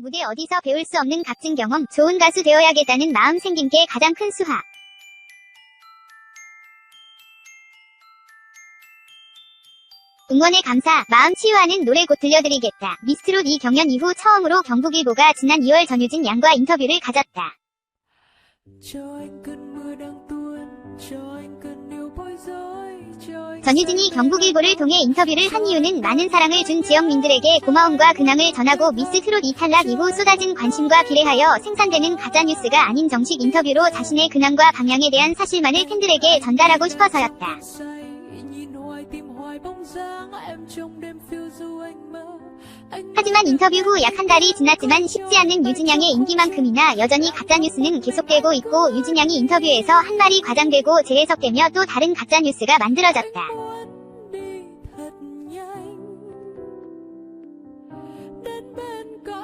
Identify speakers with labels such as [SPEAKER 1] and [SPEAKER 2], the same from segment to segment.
[SPEAKER 1] 이 무대 어디서 배울 수 없는 값진 경험, 좋은 가수 되어야겠다는 마음 생긴 게 가장 큰 수하. 응원에 감사, 마음 치유하는 노래 곧 들려드리겠다. 미스트롯 이 경연 이후 처음으로 경북일보가 지난 2월 전유진 양과 인터뷰를 가졌다. 전유진이 경북일보를 통해 인터뷰를 한 이유는 많은 사랑을 준 지역민들에게 고마움과 근황을 전하고 미스 트롯 이탈락 이후 쏟아진 관심과 비례하여 생산되는 가짜뉴스가 아닌 정식 인터뷰로 자신의 근황과 방향에 대한 사실만을 팬들에게 전달하고 싶어서였다. 하지만 인터뷰 후 약 한 달이 지났지만 쉽지 않는 유진양의 인기만큼이나 여전히 가짜뉴스는 계속되고 있고 유진양이 인터뷰에서 한 말이 과장되고 재해석되며 또 다른 가짜뉴스가 만들어졌다.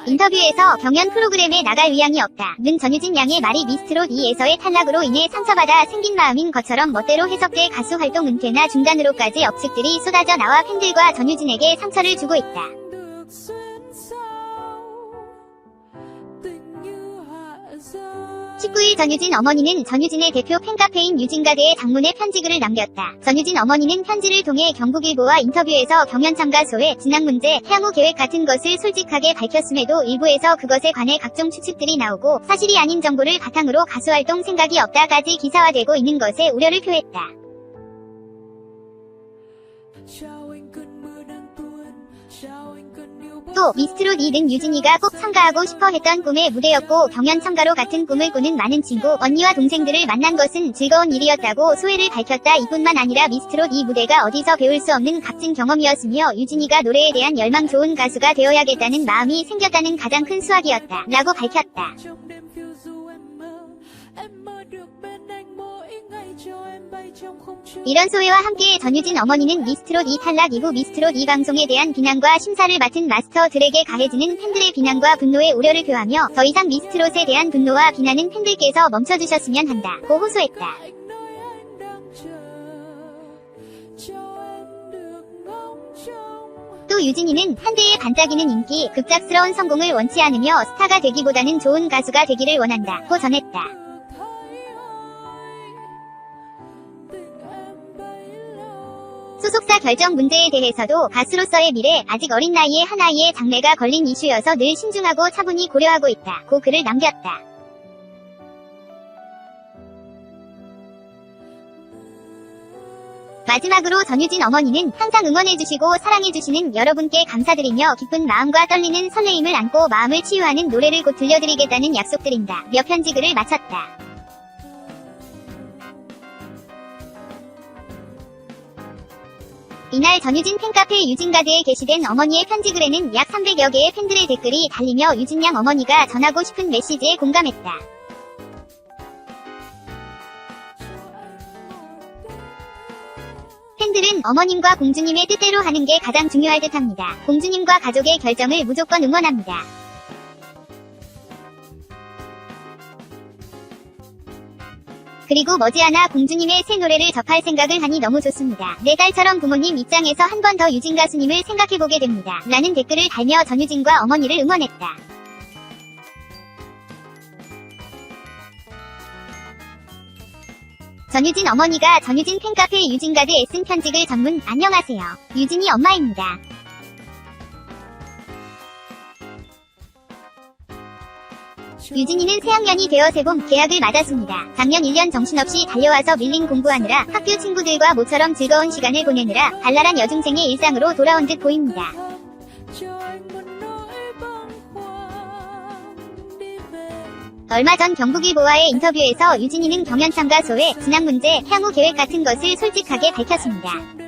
[SPEAKER 1] 인터뷰에서 경연 프로그램에 나갈 의향이 없다. 는 전유진 양의 말이 미스트롯 2에서의 탈락으로 인해 상처받아 생긴 마음인 것처럼 멋대로 해석돼 가수 활동 은퇴나 중단으로까지 억측들이 쏟아져 나와 팬들과 전유진에게 상처를 주고 있다.
[SPEAKER 2] Rơi
[SPEAKER 1] 19일 전유진 어머니는 전유진의 대표 팬카페인 유진가드에 장문의 편지글을 남겼다. 전유진 어머니는 편지를 통해 경북일보와 인터뷰에서 경연 참가 소외, 진학 문제, 향후 계획 같은 것을 솔직하게 밝혔음에도 일부에서 그것에 관해 각종 추측들이 나오고 사실이 아닌 정보를 바탕으로 가수 활동 생각이 없다까지 기사화되고 있는 것에 우려를 표했다. 또 미스트롯 2등 유진이가 꼭 참가하고 싶어 했던 꿈의 무대였고 경연 참가로 같은 꿈을 꾸는 많은 친구, 언니와 동생들을 만난 것은 즐거운 일이었다고 소회를 밝혔다. 이뿐만 아니라 미스트롯 2 무대가 어디서 배울 수 없는 값진 경험이었으며 유진이가 노래에 대한 열망 좋은 가수가 되어야겠다는 마음이 생겼다는 가장 큰 수확이었다. 라고 밝혔다. 이런 소회와 함께 전유진 어머니는 미스트롯 2 탈락 이후 미스트롯 2 방송에 대한 비난과 심사를 맡은 마스터들에게 가해지는 팬들의 비난과 분노에 우려를 표하며 더 이상 미스트롯에 대한 분노와 비난은 팬들께서 멈춰주셨으면 한다. 고 호소했다. 또 유진이는 한때의 반짝이는 인기, 급작스러운 성공을 원치 않으며 스타가 되기보다는 좋은 가수가 되기를 원한다. 고 전했다. 소속사 결정 문제에 대해서도 가수로서의 미래, 아직 어린 나이에 하나이의 장래가 걸린 이슈여서 늘 신중하고 차분히 고려하고 있다. 고 글을 남겼다. 마지막으로 전유진 어머니는 항상 응원해주시고 사랑해주시는 여러분께 감사드리며 기쁜 마음과 떨리는 설레임을 안고 마음을 치유하는 노래를 곧 들려드리겠다는 약속드린다. 며 편지 글을 마쳤다. 이날 전유진 팬카페 유진가드에 게시된 어머니의 편지 글에는 약 300여 개의 팬들의 댓글이 달리며 유진양 어머니가 전하고 싶은 메시지에 공감했다. 팬들은 어머님과 공주님의 뜻대로 하는 게 가장 중요할 듯 합니다. 공주님과 가족의 결정을 무조건 응원합니다. 그리고 머지않아 공주님의 새 노래를 접할 생각을 하니 너무 좋습니다. 내 딸처럼 부모님 입장에서 한 번 더 유진 가수님을 생각해보게 됩니다. 라는 댓글을 달며 전유진과 어머니를 응원했다. 전유진 어머니가 전유진 팬카페 유진가드에 쓴 편지글 전문 안녕하세요. 유진이 엄마입니다. 유진이는 새학년이 되어 새봄 계약을 맞았습니다. 작년 1년 정신없이 달려와서 밀린 공부하느라 학교 친구들과 모처럼 즐거운 시간을 보내느라 발랄한 여중생의 일상으로 돌아온 듯 보입니다. 얼마 전 경북일보와의 인터뷰에서 유진이는 경연 참가 소외, 진학 문제, 향후 계획 같은 것을 솔직하게 밝혔습니다.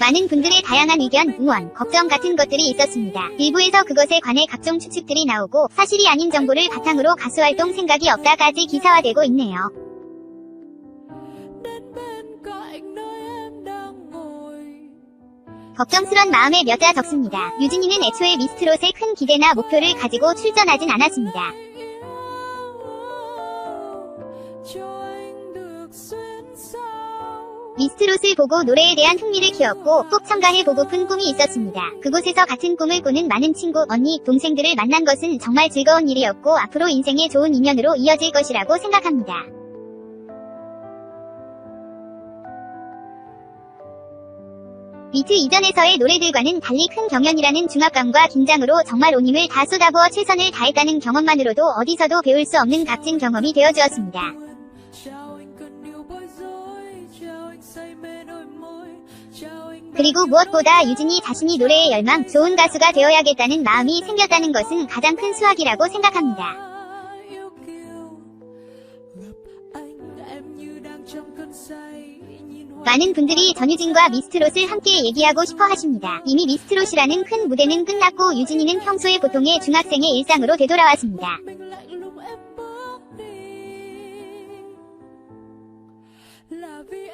[SPEAKER 1] 많은 분들의 다양한 의견, 응원, 걱정 같은 것들이 있었습니다. 일부에서 그것에 관해 각종 추측들이 나오고 사실이 아닌 정보를 바탕으로 가수 활동 생각이 없다까지 기사화되고 있네요. 걱정스런 마음에 몇 자 적습니다. 유진이는 애초에 미스트롯에 큰 기대나 목표를 가지고 출전하진 않았습니다. 스트롯을 보고 노래에 대한 흥미를 키웠고 꼭 참가해보고픈 꿈이 있었습니다. 그곳에서 같은 꿈을 꾸는 많은 친구, 언니, 동생들을 만난 것은 정말 즐거운 일이었고 앞으로 인생의 좋은 인연으로 이어질 것이라고 생각합니다. 미트 이전에서의 노래들과는 달리 큰 경연이라는 중압감과 긴장으로 정말 온 힘을 다 쏟아부어 최선을 다했다는 경험만으로도 어디서도 배울 수 없는 값진 경험이 되어주었습니다. 그리고 무엇보다 유진이 자신이 노래에 열망, 좋은 가수가 되어야겠다는 마음이 생겼다는 것은 가장 큰 수확이라고 생각합니다. 많은 분들이 전유진과 미스트롯을 함께 얘기하고 싶어 하십니다. 이미 미스트롯이라는 큰 무대는 끝났고 유진이는 평소의 보통의 중학생의 일상으로 되돌아왔습니다.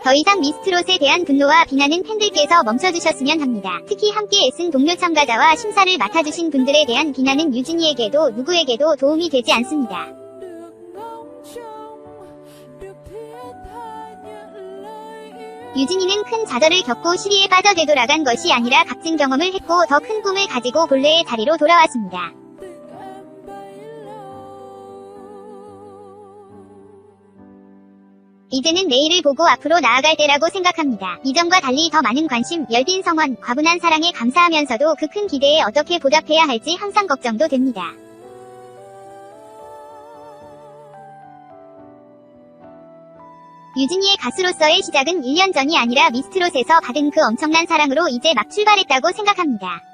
[SPEAKER 1] 더 이상 미스트롯에 대한 분노와 비난은 팬들께서 멈춰주셨으면 합니다. 특히 함께 애쓴 동료 참가자와 심사를 맡아주신 분들에 대한 비난은 유진이에게도 누구에게도 도움이 되지 않습니다. 유진이는 큰 좌절을 겪고 시리에 빠져 되돌아간 것이 아니라 값진 경험을 했고 더 큰 꿈을 가지고 본래의 자리로 돌아왔습니다. 이제는 내일을 보고 앞으로 나아갈 때라고 생각합니다. 이전과 달리 더 많은 관심, 열띤 성원, 과분한 사랑에 감사하면서도 그 큰 기대에 어떻게 보답해야 할지 항상 걱정도 됩니다. 유진이의 가수로서의 시작은 1년 전이 아니라 미스트롯에서 받은 그 엄청난 사랑으로 이제 막 출발했다고 생각합니다.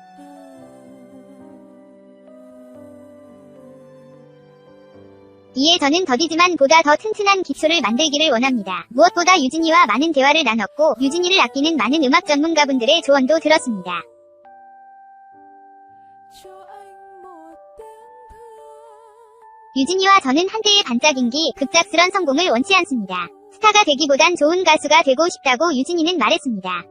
[SPEAKER 1] 이에 저는 더디지만 보다 더 튼튼한 기초를 만들기를 원합니다. 무엇보다 유진이와 많은 대화를 나눴고 유진이를 아끼는 많은 음악 전문가분들의 조언도 들었습니다. 유진이와 저는 한때의 반짝임기, 급작스런 성공을 원치 않습니다. 스타가 되기보단 좋은 가수가 되고 싶다고 유진이는 말했습니다.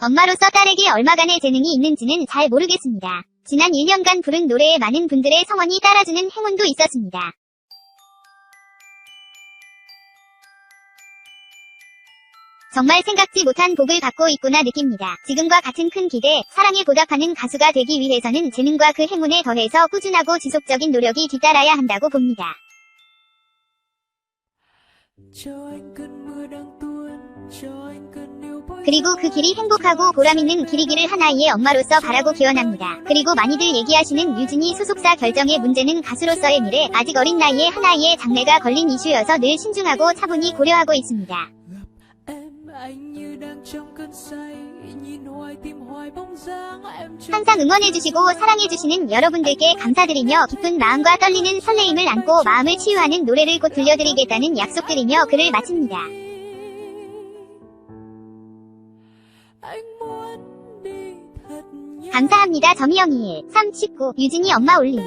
[SPEAKER 1] 엄마로서 딸에게 얼마간의 재능이 있는지는 잘 모르겠습니다. 지난 1년간 부른 노래에 많은 분들의 성원이 따라주는 행운도 있었습니다. 정말 생각지 못한 복을 받고 있구나 느낍니다. 지금과 같은 큰 기대, 사랑에 보답하는 가수가 되기 위해서는 재능과 그 행운에 더해서 꾸준하고 지속적인 노력이 뒤따라야 한다고 봅니다.
[SPEAKER 2] cho anh cơn bối
[SPEAKER 1] 그리고 그 길이 행복하고 보람있는 길이기를 한 아이의 엄마로서 바라고 기원합니다. 그리고 많이들 얘기하시는 유진이 소속사 결정의 문제는 가수로서의 미래, 아직 어린 나이에 한 아이의 장래가 걸린 이슈여서 늘 신중하고 차분히 고려하고 있습니다. 항상 응원해주시고 사랑해주시는 여러분들께 감사드리며 기쁜 마음과 떨리는 설레임을 안고 마음을 치유하는 노래를 곧 들려드리겠다는 약속드리며 글을 마칩니다. 감사합니다. 점이영이일 3 19 유진이 엄마 올림